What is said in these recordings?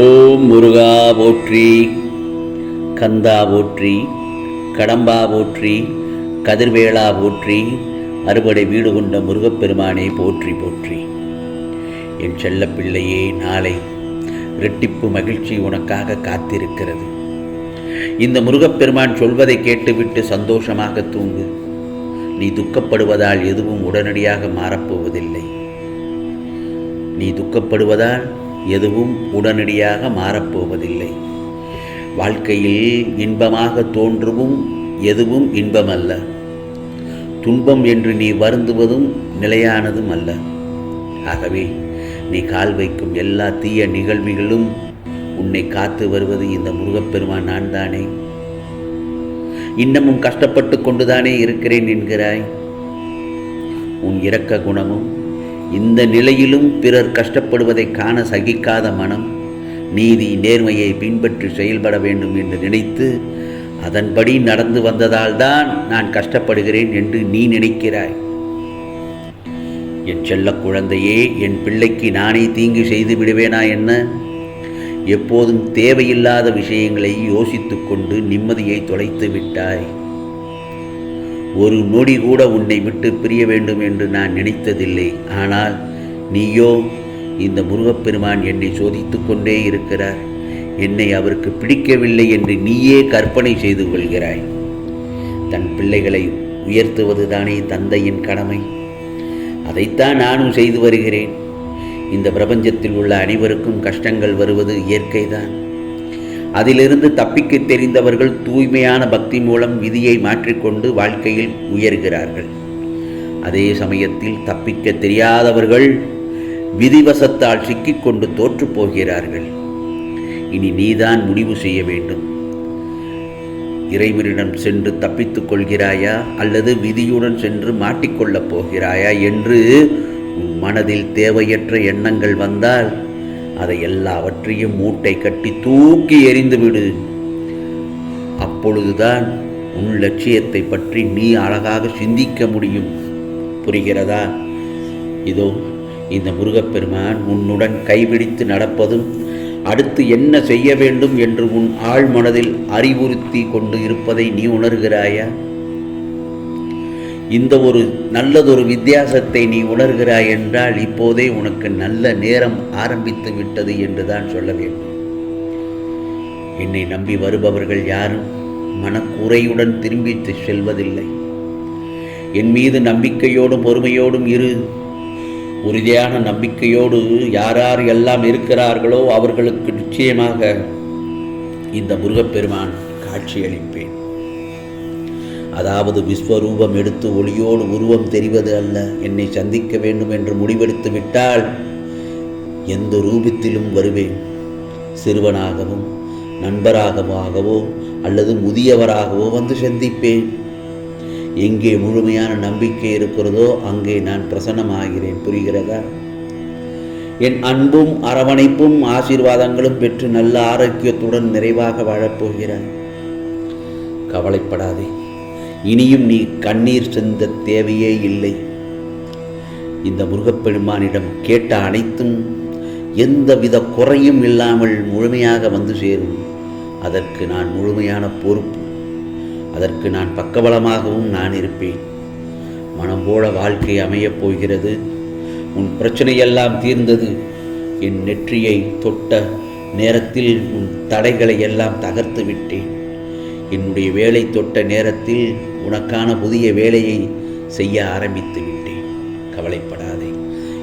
ஓம் முருகா போற்றி கந்தா போற்றி கடம்பா போற்றி கதிர்வேளா போற்றி அறுபடை வீடு கொண்ட முருகப்பெருமானே போற்றி போற்றி. என் செல்லப்பிள்ளையே நாளை ரெட்டிப்பு மகிழ்ச்சி உனக்காக காத்திருக்கிறது. இந்த முருகப்பெருமான் சொல்வதை கேட்டுவிட்டு சந்தோஷமாக தூங்கு. நீ துக்கப்படுவதால் எதுவும் உடனடியாக மாறப்போவதில்லை. நீ துக்கப்படுவதால் எதுவும் உடனடியாக மாறப்போவதில்லை. வாழ்க்கையில் இன்பமாக தோன்றுவும் எதுவும் இன்பமல்ல. துன்பம் என்று நீ வருந்துவதும் நிலையானதும் அல்ல. ஆகவே நீ கால் வைக்கும் எல்லா தீய நிகழ்வுகளும் உன்னை காத்து வருவது இந்த முருகப்பெருமான் நான் தானே இன்னமும் கஷ்டப்பட்டு கொண்டுதானே இருக்கிறேன் என்கிறாய். உன் இரக்க குணமும் இந்த நிலையிலும் பிறர் கஷ்டப்படுவதை காண சகிக்காத மனம் நீதி நேர்மையை பின்பற்றி செயல்பட வேண்டும் என்று நினைத்து அதன்படி நடந்து வந்ததால் தான் நான் கஷ்டப்படுகிறேன் என்று நீ நினைக்கிறாய். என் செல்ல குழந்தையே என் பிள்ளைக்கு நானே தீங்கு செய்து விடுவேனா என்ன? எப்போதும் தேவையில்லாத விஷயங்களை யோசித்துக்கொண்டு நிம்மதியை தொலைத்து விட்டாய். ஒரு நொடி கூட உன்னை விட்டு பிரிய வேண்டும் என்று நான் நினைத்ததில்லை. ஆனால் நீயோ இந்த முருகப்பெருமான் என்னை சோதித்துக் கொண்டே இருக்கிறார். என்னை அவருக்கு பிடிக்கவில்லை என்று நீயே கற்பனை செய்து கொள்கிறாய். தன் பிள்ளைகளை உயர்த்துவது தானே தந்தையின் கடமை. அதைத்தான் நானும் செய்து வருகிறேன். இந்த பிரபஞ்சத்தில் உள்ள அனைவருக்கும் கஷ்டங்கள் வருவது இயற்கைதான். அதிலிருந்து தப்பிக்க தெரிந்தவர்கள் தூய்மையான பக்தி மூலம் விதியை மாற்றிக்கொண்டு வாழ்க்கையில் உயர்கிறார்கள். அதே சமயத்தில் தப்பிக்க தெரியாதவர்கள் விதிவசத்தால் சிக்கிக்கொண்டு தோற்று போகிறார்கள். இனி நீதான் முடிவு செய்ய வேண்டும். இறைவனிடம் சென்று தப்பித்துக் கொள்கிறாயா? அல்லது விதியுடன் சென்று மாட்டிக்கொள்ளப் போகிறாயா? என்று உன் மனதில் தேவையற்ற எண்ணங்கள் வந்தால் அதை எல்லாவற்றையும் மூட்டை கட்டி தூக்கி எறிந்துவிடு. அப்பொழுதுதான் உன் லட்சியத்தை பற்றி நீ அழகாக சிந்திக்க முடியும். புரிகிறதா? இதோ இந்த முருகப்பெருமான் உன்னுடன் கைபிடித்து நடப்பதும் அடுத்து என்ன செய்ய வேண்டும் என்று உன் ஆள் மனதில் அறிவுறுத்தி கொண்டு இருப்பதை நீ உணர்கிறாயா? இந்த ஒரு நல்லதொரு வித்தியாசத்தை நீ உணர்கிறாய் என்றால் இப்போதே உனக்கு நல்ல நேரம் ஆரம்பித்து விட்டது என்றுதான் சொல்ல வேண்டும். என்னை நம்பி வருபவர்கள் யாரும் மனக்குறையுடன் திரும்பி செல்வதில்லை. என் மீது நம்பிக்கையோடும் பொறுமையோடும் இரு. உறுதியான நம்பிக்கையோடு யார் யார் எல்லாம் இருக்கிறார்களோ அவர்களுக்கு நிச்சயமாக இந்த முருகப்பெருமான் காட்சியளிப்பேன் அதாவது விஸ்வரூபம் எடுத்து ஒளியோடு உருவம் தெரிவது அல்ல. என்னை சந்திக்க வேண்டும் என்று முடிவெடுத்து விட்டால் எந்த ரூபத்திலும் வருவேன். சிறுவனாகவும் நண்பராகவோ அல்லது முதியவராகவோ வந்து சந்திப்பேன். எங்கே முழுமையான நம்பிக்கை இருக்கிறதோ அங்கே நான் பிரசன்னமாகிறேன். புரிகிறதா? என் அன்பும் அரவணைப்பும் ஆசீர்வாதங்களும் பெற்று நல்ல ஆரோக்கியத்துடன் நிறைவாக வாழப்போகிறாய். கவலைப்படாதே. இனியும் நீ கண்ணீர் சிந்த தேவையே இல்லை. இந்த முருகப்பெருமானிடம் கேட்ட அனைத்தும் எந்தவித குறையும் இல்லாமல் முழுமையாக வந்து சேரும். அதற்கு நான் முழுமையான பொறுப்பு. அதற்கு நான் பக்கபலமாகவும் நான் இருப்பேன். மனம் போல வாழ்க்கை அமையப் போகிறது. உன் பிரச்சனையெல்லாம் தீர்ந்தது. என் நெற்றியை தொட்ட நேரத்தில் உன் தடைகளை எல்லாம் தகர்த்து விட்டேன். என்னுடைய வேலை தொட்ட நேரத்தில் உனக்கான புதிய வேலையை செய்ய ஆரம்பித்து விட்டேன். கவலைப்படாதே.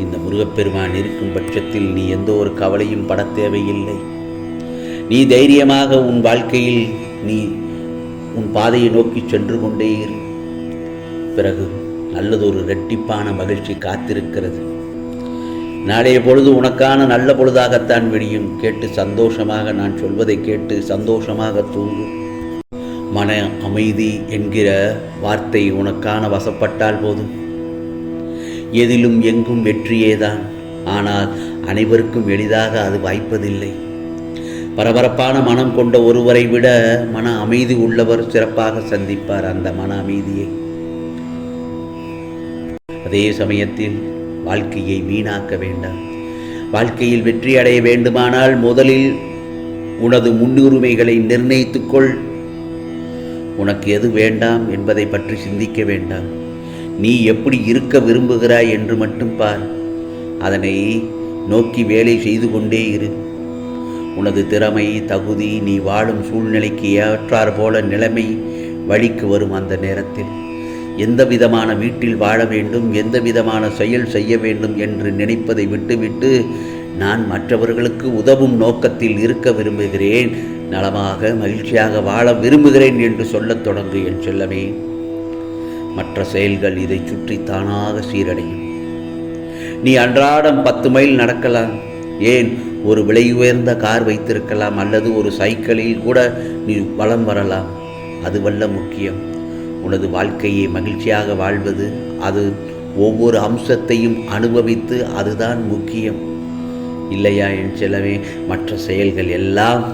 இந்த முருகப்பெருமான் இருக்கும் பட்சத்தில் நீ எந்த ஒரு கவலையும் பட தேவையில்லை. நீ தைரியமாக உன் வாழ்க்கையில் நீ உன் பாதையை நோக்கி சென்று கொண்டே இரு. பிறகு நல்லதொரு இரட்டிப்பான மகிழ்ச்சி காத்திருக்கிறது. நாளைய பொழுது உனக்கான நல்ல பொழுதாகத்தான் விடியும். கேட்டு சந்தோஷமாக நான் சொல்வதை கேட்டு சந்தோஷமாக தூங்கு. மன அமைதி என்கிற வார்த்தை உனக்கான வசப்பட்டால் போதும். எதிலும் எங்கும் வெற்றியேதான். ஆனால் அனைவருக்கும் எளிதாக அது வாய்ப்பதில்லை. பரபரப்பான மனம் கொண்ட ஒருவரை விட மன அமைதி உள்ளவர் சிறப்பாக சந்திப்பார் அந்த மன அமைதியை. அதே சமயத்தில் வாழ்க்கையை வீணாக்க வேண்டாம். வாழ்க்கையில் வெற்றி அடைய வேண்டுமானால் முதலில் உனது முன்னுரிமைகளை நிர்ணயித்துக்கொள் உனக்கு எது வேண்டாம் என்பதை பற்றி சிந்திக்க வேண்டாம். நீ எப்படி இருக்க விரும்புகிறாய் என்று மட்டும் பார். அதனை நோக்கி வேலை செய்து கொண்டே இரு. உனது திறமை தகுதி நீ வாழும் சூழ்நிலைக்கு ஏற்றார் போல நிலைமை வழிக்கு வரும் அந்த நேரத்தில். எந்த விதமான வீட்டில் வாழ வேண்டும் எந்த விதமான செயல் செய்ய வேண்டும் என்று நினைப்பதை விட்டுவிட்டு நான் மற்றவர்களுக்கு உதவும் நோக்கத்தில் இருக்க விரும்புகிறேன். நலமாக மகிழ்ச்சியாக வாழ விரும்புகிறேன் என்று சொல்லத் தொடங்கு என் செல்லமே. மற்ற செயல்கள் இதை சுற்றி தானாக சீரடையும். நீ அன்றாடம் பத்து மைல் நடக்கலாம். ஏன்? ஒரு விலை உயர்ந்த கார் வைத்திருக்கலாம் அல்லது ஒரு சைக்கிளில் கூட நீ வளம் வரலாம். அதுவல்ல முக்கியம். உனது வாழ்க்கையை மகிழ்ச்சியாக வாழ்வது அது ஒவ்வொரு அம்சத்தையும் அனுபவித்து அதுதான் முக்கியம். இல்லையா என் செல்லவே மற்ற செயல்கள் எல்லாம்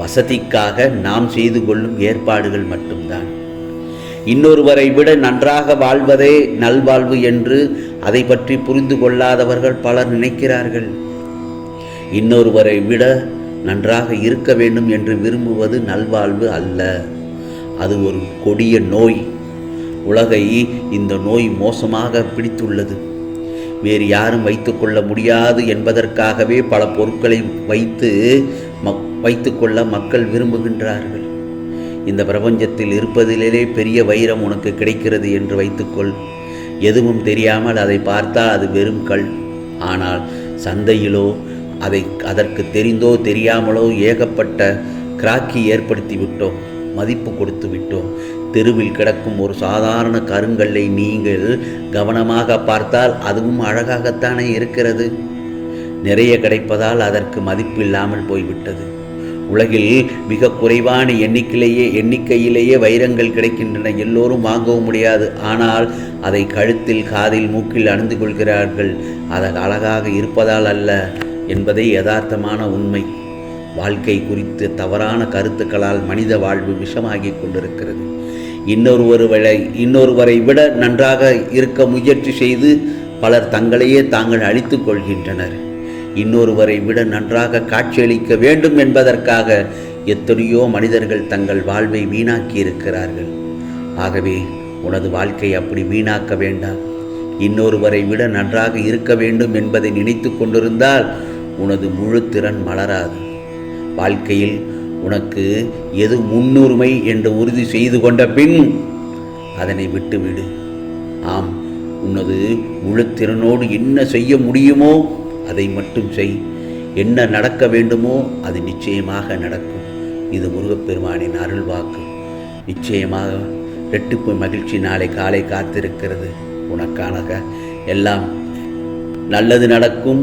வசதிக்காக நாம் செய்து கொள்ளும் ஏற்பாடுகள் மட்டும்தான். இன்னொருவரை விட நன்றாக வாழ்வதே நல்வாழ்வு என்று அதை பற்றி புரிந்து கொள்ளாதவர்கள் பலர் நினைக்கிறார்கள். இன்னொருவரை விட நன்றாக இருக்க வேண்டும் என்று விரும்புவது நல்வாழ்வு அல்ல. அது ஒரு கொடிய நோய். உலகை இந்த நோய் மோசமாக பிடித்துள்ளது. வேறு யாரும் வைத்துக்கொள்ள முடியாது என்பதற்காகவே பல பொருட்களை வைத்து மக் வைத்துக்கொள்ள மக்கள் விரும்புகின்றார்கள். இந்த பிரபஞ்சத்தில் இருப்பதிலே பெரிய வைரம் உனக்கு கிடைக்கிறது என்று வைத்துக்கொள் எதுவும் தெரியாமல் அதை பார்த்தால் அது வெறும் கல். ஆனால் சந்தையிலோ அதை அதற்கு தெரிந்தோ தெரியாமலோ ஏகப்பட்ட கிராக்கி ஏற்படுத்தி விட்டோம் மதிப்பு கொடுத்து விட்டோம். தெருவில் கிடக்கும் ஒரு சாதாரண கருங்கல்லை நீங்கள் கவனமாக பார்த்தால் அதுவும் அழகாகத்தானே இருக்கிறது. நிறைய கிடைப்பதால் அதற்கு மதிப்பு இல்லாமல் போய்விட்டது. உலகில் மிக குறைவான எண்ணிக்கையிலேயே எண்ணிக்கையிலேயே வைரங்கள் கிடைக்கின்றன. எல்லோரும் வாங்கவும் முடியாது. ஆனால் அதை கழுத்தில் காதில் மூக்கில் அணிந்து கொள்கிறார்கள். அது அழகாக இருப்பதால் அல்ல. என்பதே யதார்த்தமான உண்மை. வாழ்க்கை குறித்து தவறான கருத்துக்களால் மனித வாழ்வு விஷமாகி கொண்டிருக்கிறது. இன்னொருவரை இன்னொருவரை விட நன்றாக இருக்க முயற்சி செய்து பலர் தங்களையே தாங்கள் அழித்துக் கொள்கின்றனர். இன்னொருவரை விட நன்றாக காட்சியளிக்க வேண்டும் என்பதற்காக எத்தனையோ மனிதர்கள் தங்கள் வாழ்வை வீணாக்கி இருக்கிறார்கள் ஆகவே உனது வாழ்க்கை அப்படி வீணாக்க வேண்டாம். இன்னொருவரை விட நன்றாக இருக்க வேண்டும் என்பதை நினைத்து கொண்டிருந்தால் உனது முழு திறன் மலராது. வாழ்க்கையில் உனக்கு எது முன்னுரிமை என்று உறுதி செய்து கொண்ட பின் அதனை விட்டுவிடு. ஆம் உனது முழு திறனோடு என்ன செய்ய முடியுமோ அதை மட்டும் செய். என்ன நடக்க வேண்டுமோ அது நிச்சயமாக நடக்கும். இது முருகப்பெருமானின் அருள்வாக்கு நிச்சயமாக ரெட்டிப்பு மகிழ்ச்சி நாளை காலை காத்திருக்கிறது. உனக்கானக எல்லாம் நல்லது நடக்கும்.